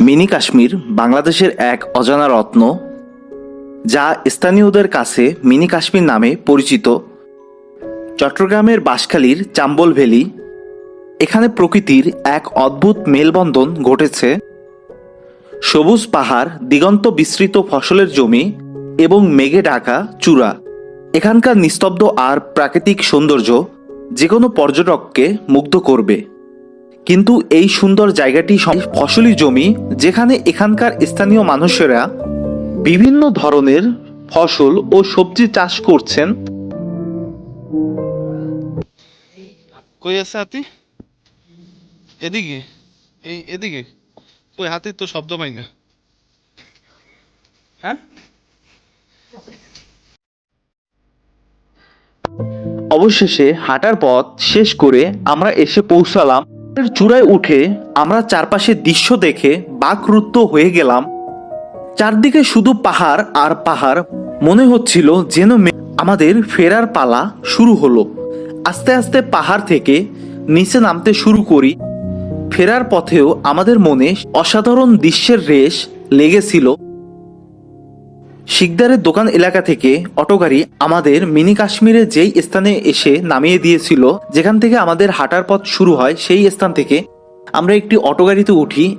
Mini Kashmir বাংলাদেশের এক অজানা রত্ন, যা স্থানীয়দের কাছে মিনি কাশ্মীর নামে পরিচিত। চট্টগ্রামের বাঁশখালীর চাম্বল ভ্যালি, এখানে প্রকৃতির এক অদ্ভুত মেলবন্ধন ঘটেছে। সবুজ পাহাড়, দিগন্ত বিস্তৃত ফসলের জমি এবং মেঘে ঢাকা চূড়া। এখানকার নিস্তব্ধ আর প্রাকৃতিক সৌন্দর্য যে কোনো পর্যটককে মুগ্ধ করবে। কিন্তু এই সুন্দর জায়গাটি ফসলি জমি যেখানে এখানকার স্থানীয় মানুষেরা বিভিন্ন ধরনের ফসল ও সবজি চাষ করছেন। কই আছে হাতি? এদিকে? এই এদিকে? কই হাতির তো শব্দ পাই না। হ্যাঁ? অবশেষে হাঁটার পথ শেষ করে আমরা এসে পৌঁছালাম চূড়ায় উঠে আমরা চারপাশের দৃশ্য দেখে বাকরুদ্ধ হয়ে গেলাম। চারদিকে শুধু পাহাড় আর পাহাড়। মনে হচ্ছিল যেন আমাদের ফেরার পালা শুরু হলো। আস্তে আস্তে পাহাড় থেকে নিচে নামতে শুরু করি। ফেরার পথেও আমাদের মনে অসাধারণ দৃশ্যের রেশ লেগেছিল। শিকদারের দোকান এলাকা থেকে অটো গাড়ি আমাদের মিনি কাশ্মীরে যেই স্থানে এসে নামিয়ে দিয়েছিল, যেখান থেকে আমাদের হাঁটার পথ শুরু হয় সেই স্থান থেকে আমরা একটি অটো গাড়িতে উঠি।